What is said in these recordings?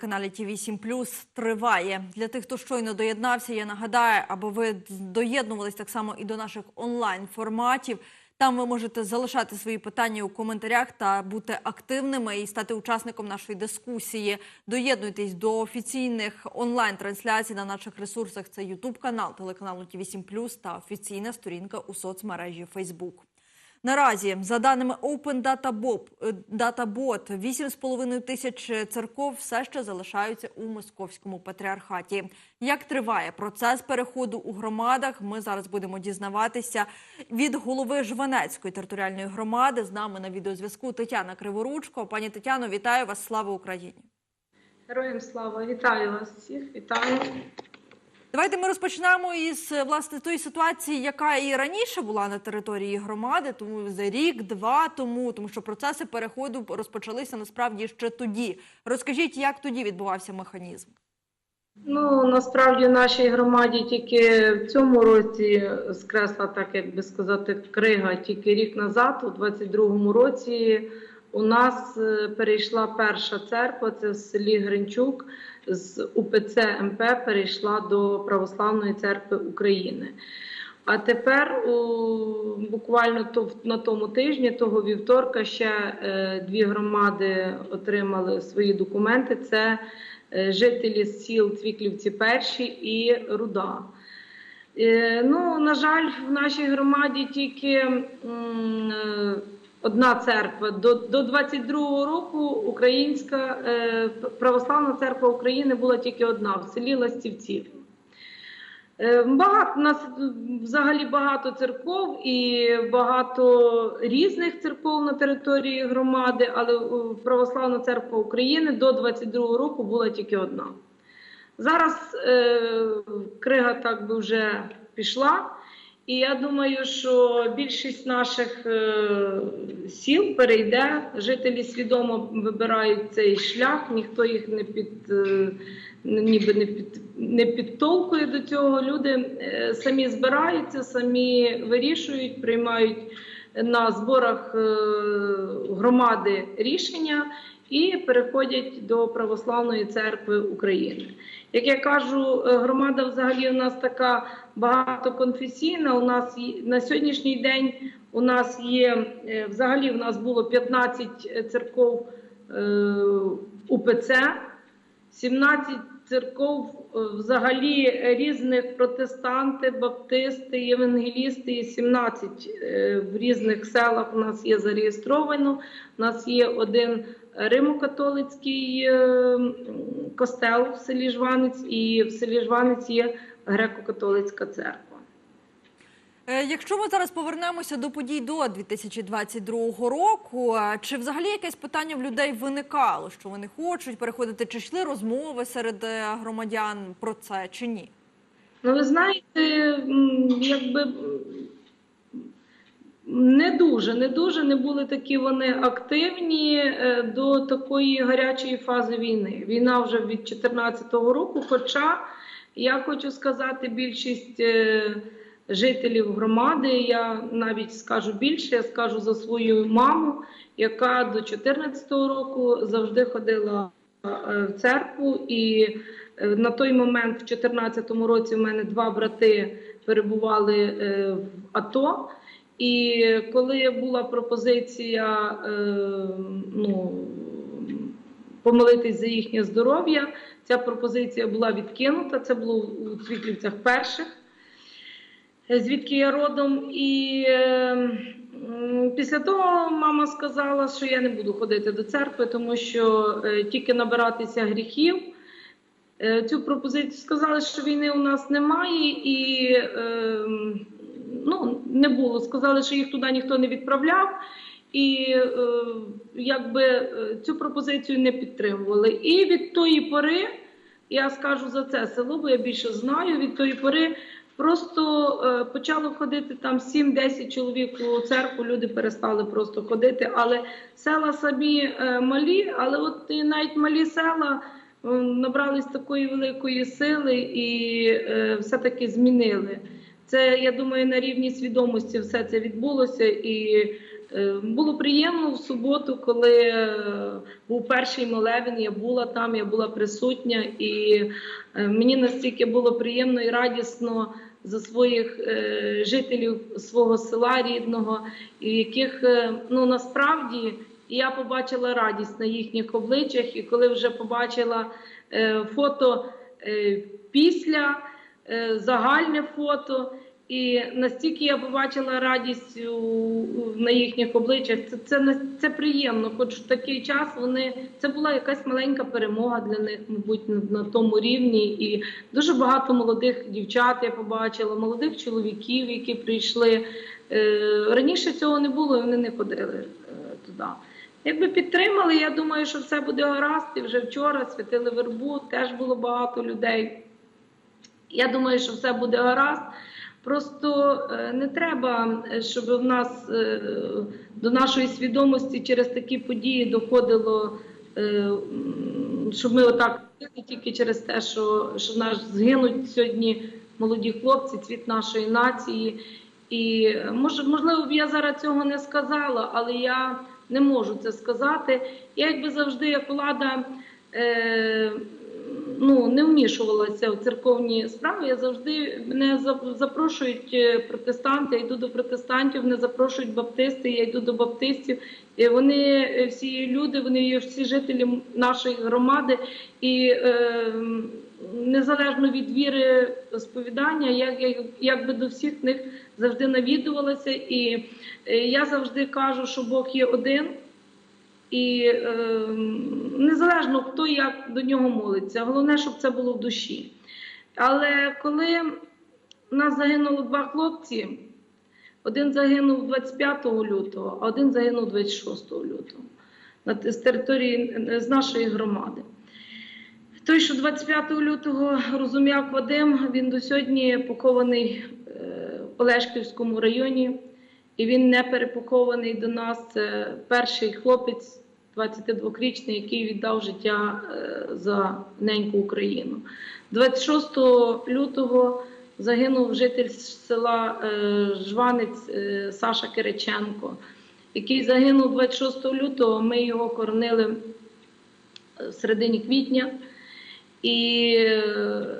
телеканалі ТІВІ 7 триває. Для тих, хто щойно доєднався, я нагадаю, аби ви доєднувались так само і до наших онлайн-форматів. Там ви можете залишати свої питання у коментарях та бути активними і стати учасником нашої дискусії. Доєднуйтесь до офіційних онлайн-трансляцій на наших ресурсах. Це Ютуб канал телеканалу ТІВІ 7 та офіційна сторінка у соцмережі Фейсбук. Наразі, за даними Open Data е, Data Bot, 8,5 тисяч церков все ще залишаються у московському патріархаті. Як триває процес переходу у громадах? Ми зараз будемо дізнаватися від голови Жванецької територіальної громади. З нами на відеозв'язку Тетяна Криворучко. Пані Тетяно, вітаю вас! Слава Україні! Героям слава! Вітаю вас всіх! Вітаю! Давайте ми розпочнемо із власне тої ситуації, яка і раніше була на території громади, тому за рік, два тому, тому що процеси переходу розпочалися насправді ще тоді. Розкажіть, як тоді відбувався механізм? Ну насправді в нашій громаді тільки в цьому році скресла, так як би сказати, крига тільки рік назад, у 22-му році. У нас е, перейшла перша церква, це в селі Гринчук з УПЦ МП перейшла до Православної церкви України. А тепер у, буквально то, на тому тижні, того вівторка, ще е, дві громади отримали свої документи. Це е, жителі сіл Цвіклівці Перші і Руда. Е, ну, на жаль, в нашій громаді тільки. Е, Одна церква до до 22-го року Українська е, православна церква України була тільки одна в селі Ластівців. Е, багато нас взагалі багато церков і багато різних церков на території громади, але православна церква України до 22-го року була тільки одна. Зараз е, крига так би вже пішла. І я думаю, що більшість наших е, сіл перейде, жителі свідомо вибирають цей шлях, ніхто їх не під е, ніби не під не підтолкує до цього. Люди е, самі збираються, самі вирішують, приймають на зборах громади рішення і переходять до Православної церкви України. Як я кажу, е, громада взагалі у нас така багатоконфесійна. У нас на сьогоднішній день у нас є е, взагалі. У нас було 15 церков е, УПЦ, 17 церков взагалі різних протестанти, баптисти, євангелісти, і 17 в різних селах у нас є зареєстровано. У нас є один Римо-католицький костел в селі Жванець, і в селі Жванець є греко-католицька церква. Якщо ми зараз повернемося до подій до 2022 року, чи взагалі якесь питання в людей виникало, що вони хочуть переходити, чи йшли розмови серед громадян про це, чи ні? Ну, ви знаєте, якби не дуже, не дуже не були такі вони активні до такої гарячої фази війни. Війна вже від 2014 року. Хоча я хочу сказати, більшість жителів громади, я навіть скажу більше, я скажу за свою маму, яка до 2014 року завжди ходила в церкву. І на той момент, в 2014 році, в мене два брати перебували в АТО. І коли була пропозиція ну, помолитись за їхнє здоров'я, ця пропозиція була відкинута. Це було у Цвіклівцях перших, звідки я родом. І після того мама сказала, що я не буду ходити до церкви, тому що тільки набиратися гріхів. Цю пропозицію сказали, що війни у нас немає, і ну, не було. Сказали, що їх туди ніхто не відправляв, і е, якби цю пропозицію не підтримували. І від тої пори, я скажу за це село, бо я більше знаю, від тої пори просто е, почало ходити там 7-10 чоловік у церкву, люди перестали просто ходити. Але села самі е, малі, але от і навіть малі села. Набрались такої великої сили і е, все-таки змінили. Це, я думаю, на рівні свідомості все це відбулося, і Е, Було приємно в суботу, коли е, був перший молебен, я була там, я була присутня, і е, мені настільки було приємно і радісно за своїх жителів свого села рідного, яких ну насправді я побачила радість на їхніх обличчях, і коли вже побачила фото після, загальне фото. І настільки я побачила радість у, у- на їхніх обличчях, це, це, це приємно. Хоч в такий час вони це була якась маленька перемога для них, мабуть, на, на тому рівні. І дуже багато молодих дівчат я побачила, молодих чоловіків, які прийшли. Е, раніше цього не було, і вони не ходили е, туди. Якби підтримали, я думаю, що все буде гаразд. І вже вчора святили вербу, теж було багато людей. Я думаю, що все буде гаразд. Просто е, не треба, е, щоб в нас е, до нашої свідомості через такі події доходило, щоб ми отак тільки через те, що, що наш згинуть сьогодні молоді хлопці, цвіт нашої нації. І може, можливо, б я зараз цього не сказала, але я не можу це сказати. Я якби завжди, як влада. Ну, не вмішувалася в церковні справи. Я завжди мене запрошують е, протестанти, я йду до протестантів, мене запрошують баптисти, я йду до баптистів. І вони е, всі люди, вони всі жителі нашої громади, і е, незалежно від віри сповідання, я як, як би до всіх них завжди навідувалася. І е, я завжди кажу, що Бог є один. І е, незалежно хто як до нього молиться, головне, щоб це було в душі. Але коли в нас загинуло два хлопці, один загинув 25 лютого, а один загинув 26 лютого з території е, з нашої громади. Той, що 25 лютого розум'як Вадим, він до сьогодні похований е, в Олешківському районі. І він не перепохований до нас. Це перший хлопець, 22-річний, який віддав життя е, за неньку Україну. 26 лютого загинув житель села е, Жванець е, Саша Кириченко, який загинув 26 лютого. Ми його коронили в середині квітня. І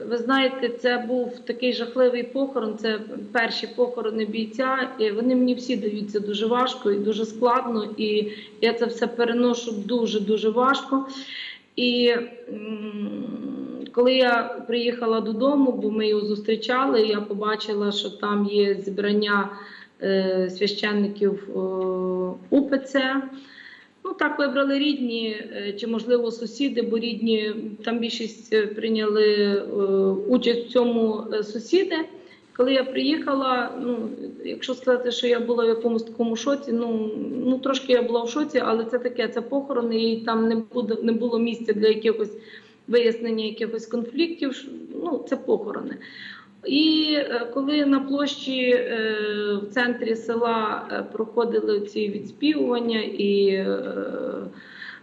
ви знаєте, це був такий жахливий похорон. Це перші похорони бійця. І вони мені всі даються дуже важко і дуже складно. І я це все переношу дуже дуже важко. І коли я приїхала додому, бо ми його зустрічали, я побачила, що там є зібрання е, священників е, УПЦ. Ну так вибрали рідні е, чи можливо сусіди, бо рідні там більшість е, прийняли е, участь в цьому сусіди. Коли я приїхала, ну якщо сказати, що я була в якомусь такому шоці, ну ну трошки я була в шоці, але це таке, це похорони, і там не буде не було місця для якихось вияснення якихось конфліктів. Ну це похорони. І е, коли на площі е, в центрі села е, проходили ці відспівування, і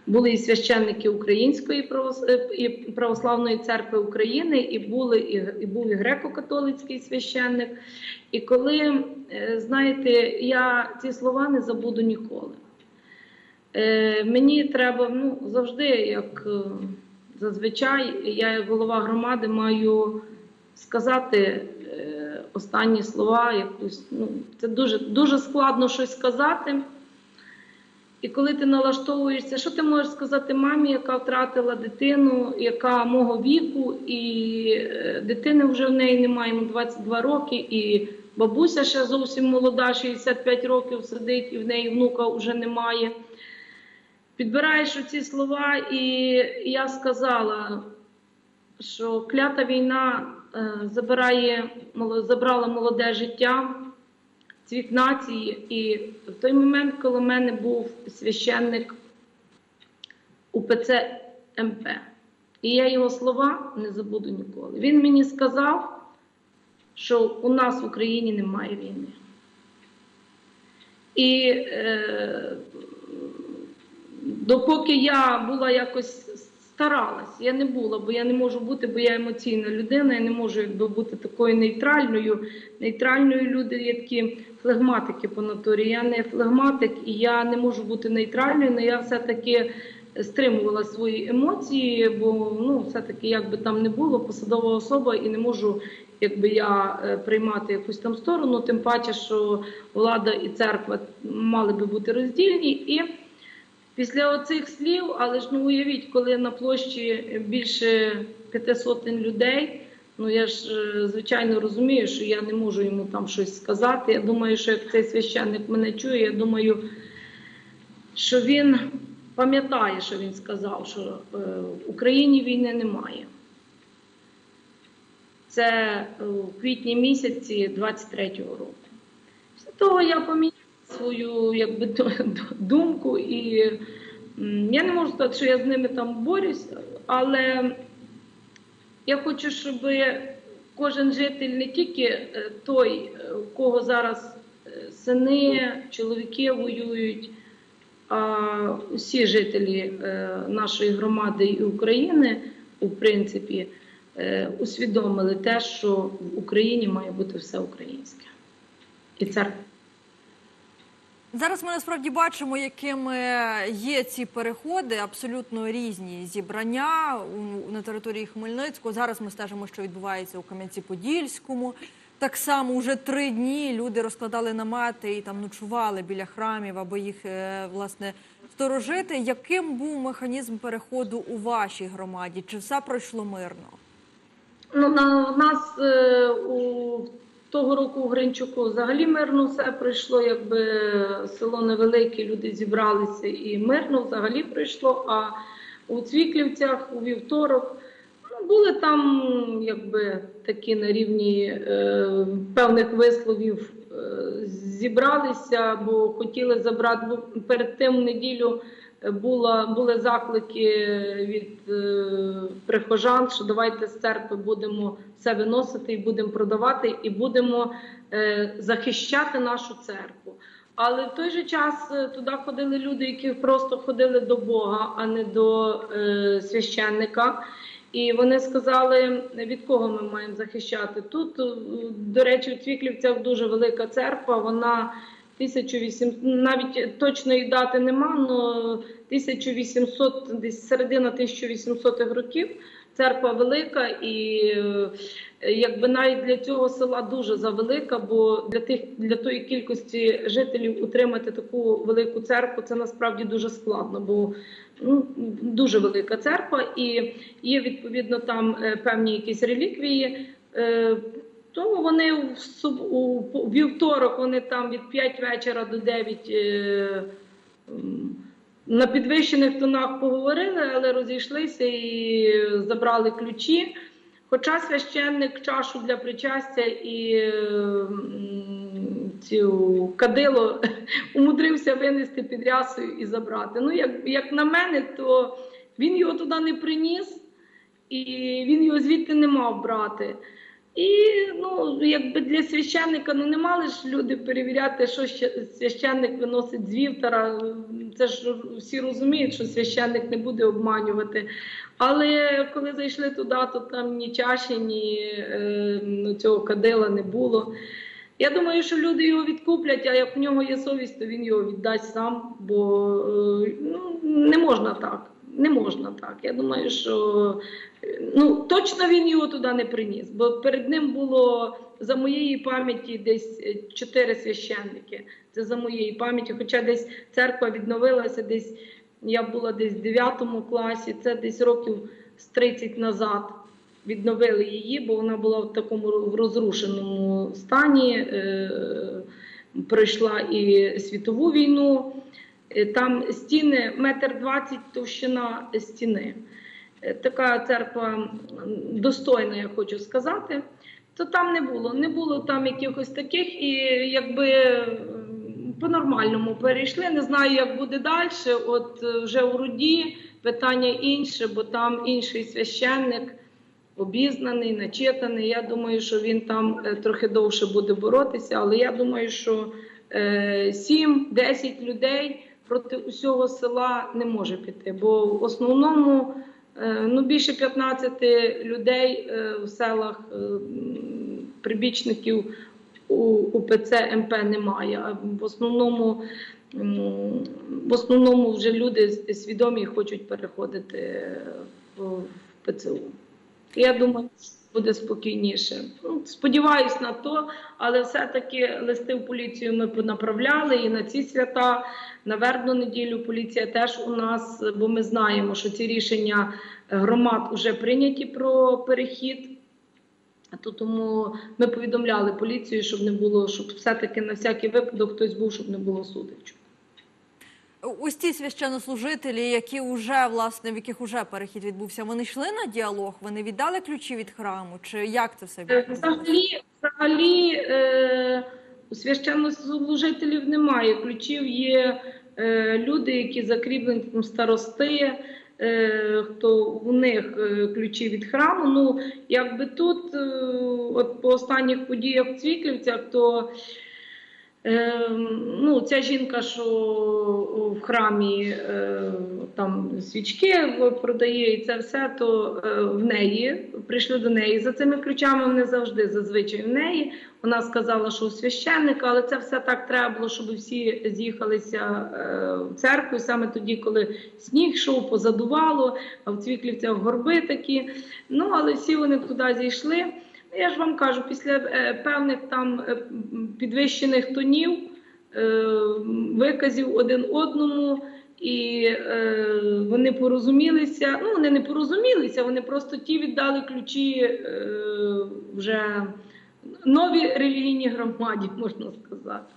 були і священники Української православної церкви України, і були і, був і греко-католицький священник. І коли знаєте, я ці слова не забуду ніколи. Мені треба ну, завжди, як зазвичай, я як голова громади маю сказати е, останні слова. Ну, це дуже, дуже складно щось сказати. І коли ти налаштовуєшся, що ти можеш сказати мамі, яка втратила дитину, яка мого віку, і е, дитини вже в неї немає, йому 22 роки, і бабуся ще зовсім молода, 65 років сидить, і в неї внука вже немає. Підбираєш оці слова, і я сказала, що клята війна забирає, забрала молоде життя, цвіт нації. І в той момент, коли в мене був священник УПЦ МП, і я його слова не забуду ніколи. Він мені сказав, що у нас в Україні немає війни. І е, допоки я була якось старалась. Я не була, бо я не можу бути, бо я емоційна людина, я не можу якби бути такою нейтральною. Нейтральною люди є такі флегматики по натурі. Я не флегматик і я не можу бути нейтральною, але я все-таки стримувала свої емоції, бо ну, все-таки, як би там не було, посадова особа і не можу. Якби я е, приймати якусь там сторону, тим паче, що влада і церква мали би бути роздільні. І після оцих слів, але ж ну уявіть, коли на площі більше п'яти сотень людей, ну я ж е, звичайно розумію, що я не можу йому там щось сказати. Я думаю, що як цей священник мене чує, я думаю, що він пам'ятає, що він сказав, що е, в Україні війни немає. Це е, у квітні місяці 23-го року. Після того я поміняла свою якби, ду- ду- думку, і я не можу сказати, що я з ними там борюсь, але я хочу, щоб кожен житель не тільки е, той, е, у кого зараз е, сини, чоловіки воюють, а усі жителі е, нашої громади і України, у принципі, е, усвідомили те, що в Україні має бути все українське. І церква. Зараз ми насправді бачимо, якими є ці переходи, абсолютно різні зібрання на території Хмельницького. Зараз ми стежимо, що відбувається у Кам'янці-Подільському. Так само вже три дні люди розкладали намети і там ночували біля храмів, аби їх е, власне сторожити. Яким був механізм переходу у вашій громаді? Чи все пройшло мирно? Ну, на в нас е, у того року у Гринчуку взагалі мирно все пройшло, якби село невелике, люди зібралися і мирно взагалі пройшло. А у Цвіклівцях у вівторок ну, були там якби такі на рівні е, певних висловів. е, Зібралися, бо хотіли забрати бо перед тим неділю була, були заклики від е, прихожан, що давайте з церкви будемо все виносити і будемо продавати, і будемо е, захищати нашу церкву. Але в той же час е, туди ходили люди, які просто ходили до Бога, а не до е, священника. І вони сказали, від кого ми маємо захищати. Тут, е, до речі, в Цвіклівцях дуже велика церква, вона 1800, навіть точної дати нема, але 1800, десь середина 1800-х років. Церква велика і е, якби навіть для цього села дуже завелика, бо для тих для тої кількості жителів утримати таку велику церкву це насправді дуже складно, бо ну, дуже велика церква, і є відповідно там е, певні якісь реліквії. Тому вони в суб- у вівторок вони там від 5 вечора до 9 е, на підвищених тонах поговорили, але розійшлися і забрали ключі. Хоча священник чашу для причастя і е, цю кадило умудрився винести під рясою і забрати. Ну, як, як на мене, то він його туди не приніс, і він його звідти не мав брати. І ну, якби для священника ну, не мали ж люди перевіряти, що священник виносить з вівтара. Це ж всі розуміють, що священник не буде обманювати. Але коли зайшли туди, то там ні чаші, ні е, ну, цього кадила не було. Я думаю, що люди його відкуплять, а як в нього є совість, то він його віддасть сам, бо е, ну, не можна так. Не можна так. Я думаю, що ну, точно він його туди не приніс, бо перед ним було за моєї пам'яті десь е, чотири священники. Це за моєї пам'яті, хоча десь церква відновилася, десь я була десь в 9 класі, це десь років з 30 назад відновили її, бо вона була в такому розрушеному стані. Е, пройшла і світову війну. Е, Там стіни метр двадцять товщина стіни. Е, Така церква достойна, я хочу сказати. То там не було. Не було там якихось таких, і якби по-нормальному перейшли. Не знаю, як буде далі. От е, вже у Руді питання інше, бо там інший священник обізнаний, начитаний. Я думаю, що він там е, трохи довше буде боротися, але я думаю, що е, 7-10 людей проти усього села не може піти. Бо в основному Е, Ну, більше 15 людей е, в селах е, прибічників УПЦ МП немає. В основному, в основному вже люди свідомі хочуть переходити в ПЦУ. Я думаю, буде спокійніше. Ну, сподіваюсь на то, але все-таки листи в поліцію ми понаправляли і на ці свята, на вербну неділю поліція теж у нас, бо ми знаємо, що ці рішення громад вже прийняті про перехід. То тому ми повідомляли поліцію, щоб не було, щоб все-таки на всякий випадок хтось був, щоб не було судичок. Ось ці священнослужителі, які вже власне в яких уже перехід відбувся, вони йшли на діалог, вони віддали ключі від храму, чи як це все Е, відбувалося? Взагалі, взагалі е, у священнослужителів немає ключів. Є е, люди, які закріплені там старости, е, хто у них е, ключі від храму. Ну, якби тут, е, от по останніх подіях в Цвіклівцях, то ну, ця жінка, що в храмі е, там свічки продає і це все, то е, в неї прийшли до неї за цими ключами. Вони завжди зазвичай в неї. Вона сказала, що у священника, але це все так треба було, щоб всі з'їхалися е, в церкву. Саме тоді, коли сніг йшов, позадувало, а в Цвіклівцях горби такі. Ну, але всі вони туди зійшли. Я ж вам кажу, після е, певних там е, підвищених тонів, е, виказів один одному, і вони порозумілися. Ну, вони не порозумілися, вони просто ті віддали ключі вже новій релігійній громаді, можна сказати.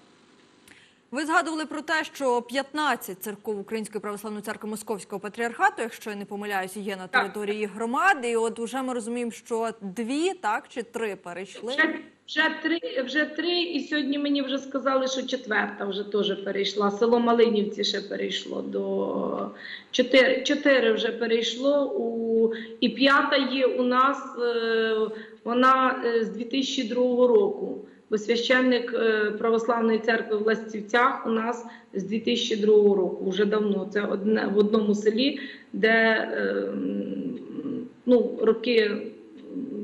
Ви згадували про те, що 15 церков Української православної церкви Московського патріархату, якщо я не помиляюся, є на території громади. І от вже ми розуміємо, що дві, так чи три перейшли. Вже, вже, три, вже три, і сьогодні мені вже сказали, що четверта вже теж перейшла. Село Малинівці ще перейшло до чотири, чотири вже перейшло. У, і п'ята є у нас, е, вона е, з 2002 року. Бо священник е, Православної церкви в Ластівцях у нас з 2002 року, вже давно. Це одне в одному селі, де е, ну, роки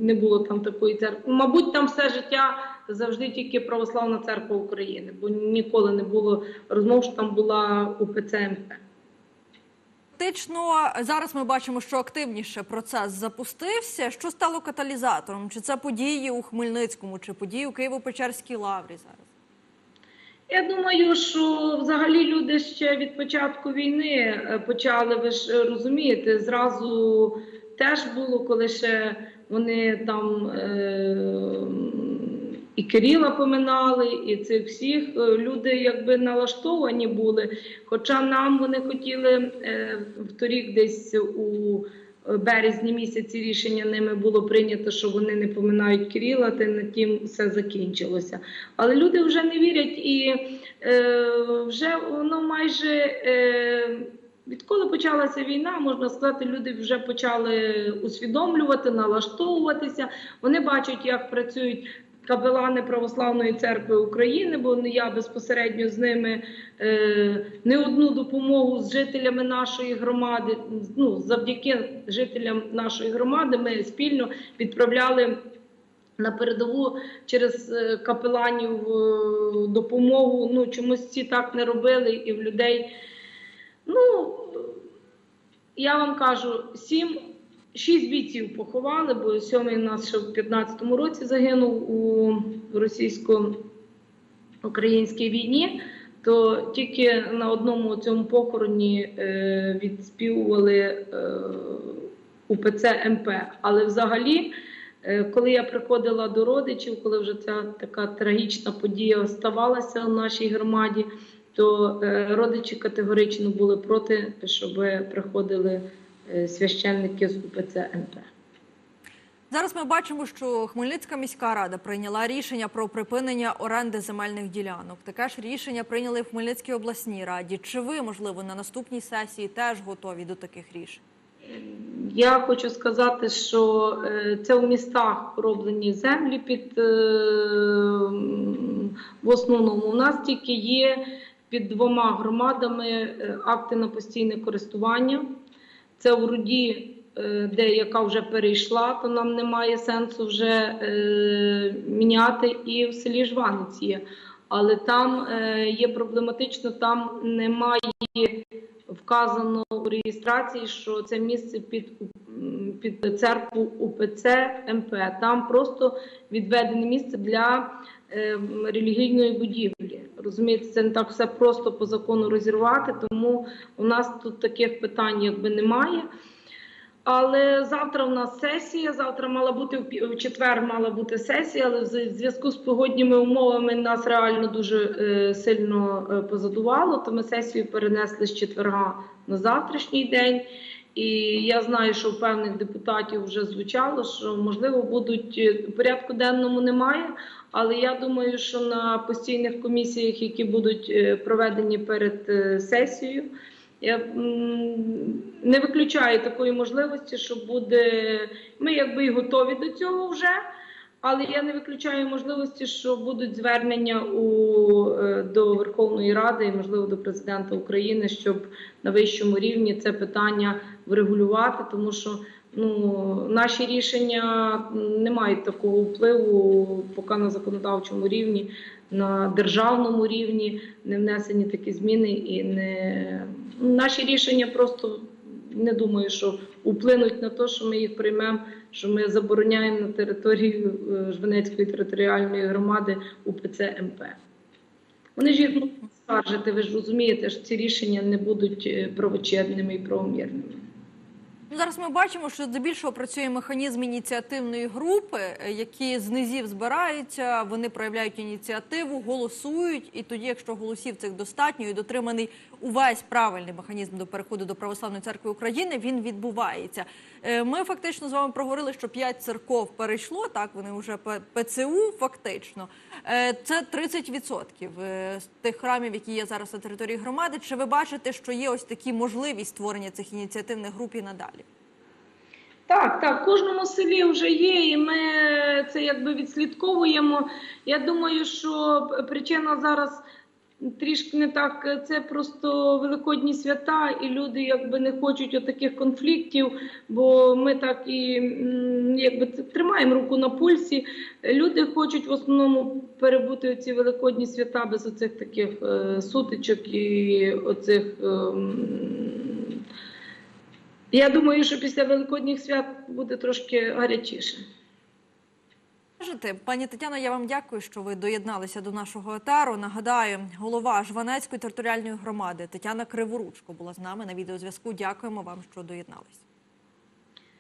не було там такої церкви. Мабуть, там все життя завжди тільки Православна церква України, бо ніколи не було розмов, що там була УПЦ МП. Фактично, зараз ми бачимо, що активніше процес запустився. Що стало каталізатором? Чи це події у Хмельницькому, чи події у Києво-Печерській лаврі зараз? Я думаю, що взагалі люди ще від початку війни е, почали, ви ж розумієте, зразу теж було, коли ще вони там е, і Кирила поминали, і цих всіх е, люди якби налаштовані були. Хоча нам вони хотіли е, вторік десь у березні місяці рішення ними було прийнято, що вони не поминають Кирила, та на тім все закінчилося. Але люди вже не вірять і е, вже воно майже. Е, Відколи почалася війна, можна сказати, люди вже почали усвідомлювати, налаштовуватися. Вони бачать, як працюють капелани Православної церкви України, бо я безпосередньо з ними е, не одну допомогу з жителями нашої громади. Ну завдяки жителям нашої громади, ми спільно відправляли. На передову через е, капеланів е, допомогу. Ну чомусь ці так не робили, і в людей. Ну я вам кажу, сім, шість бійців поховали, бо сьомий у нас ще в 15-му році загинув у російсько-українській війні. То тільки на одному цьому похороні е, відспівували е, УПЦ МП. Але взагалі, е, коли я приходила до родичів, коли вже ця така трагічна подія ставалася в нашій громаді, то е, родичі категорично були проти, щоб приходили е, священники з УПЦ МП. Зараз ми бачимо, що Хмельницька міська рада прийняла рішення про припинення оренди земельних ділянок. Таке ж рішення прийняли в Хмельницькій обласній раді. Чи ви, можливо, на наступній сесії теж готові до таких рішень? Я хочу сказати, що е, це в містах роблені землі під е, в основному. У нас тільки є під двома громадами акти на постійне користування. Це в Руді е, де яка вже перейшла, то нам немає сенсу вже е, міняти. І в селі Жванець є. Але там е, є проблематично, там немає вказано у реєстрації, що це місце під, під церкву УПЦ МП. Там просто відведене місце для релігійної будівлі. Розумієте, це не так все просто по закону розірвати, тому у нас тут таких питань якби немає. Але завтра у нас сесія. Завтра мала бути в четвер мала бути сесія, але в зв'язку з погодніми умовами нас реально дуже е, сильно е, позадувало. То ми сесію перенесли з четверга на завтрашній день. І я знаю, що у певних депутатів вже звучало, що можливо будуть е, порядку денному немає. Але я думаю, що на постійних комісіях, які будуть е, проведені перед е, сесією, я не виключаю такої можливості, що буде. Ми якби і готові до цього вже, але я не виключаю можливості, що будуть звернення у, до Верховної Ради і, можливо, до президента України, щоб на вищому рівні це питання врегулювати, тому що ну, наші рішення не мають такого впливу поки на законодавчому рівні, на державному рівні не внесені такі зміни і не наші рішення просто не думаю, що вплинуть на те, що ми їх приймемо, що ми забороняємо на території е, Жванецької територіальної громади УПЦ МП. Вони ж їх можуть скаржити, ви ж розумієте, що ці рішення не будуть е, правочинними і правомірними. Ну, зараз ми бачимо, що здебільшого працює механізм ініціативної групи, е, які з низів збираються, вони проявляють ініціативу, голосують, і тоді, якщо голосів цих достатньо і дотриманий увесь правильний механізм до переходу до православної церкви України, він відбувається. Е, Ми фактично з вами проговорили, що п'ять церков перейшло. Так вони вже ПЦУ фактично. Е, Це 30% е, з тих храмів, які є зараз на території громади. Чи ви бачите, що є ось такі можливість створення цих ініціативних груп і надалі? Так, так, в кожному селі вже є, і ми це якби відслідковуємо. Я думаю, що причина зараз трішки не так. Це просто великодні свята, і люди якби не хочуть отаких конфліктів, бо ми так і якби тримаємо руку на пульсі. Люди хочуть в основному перебути ці великодні свята без оцих таких е, сутичок і оцих. ем, я думаю, що після великодніх свят буде трошки гарячіше. Кажете, пані Тетяна, я вам дякую, що ви доєдналися до нашого етару. Нагадаю, голова Жванецької територіальної громади Тетяна Криворучко була з нами на відеозв'язку. Дякуємо вам, що доєднались.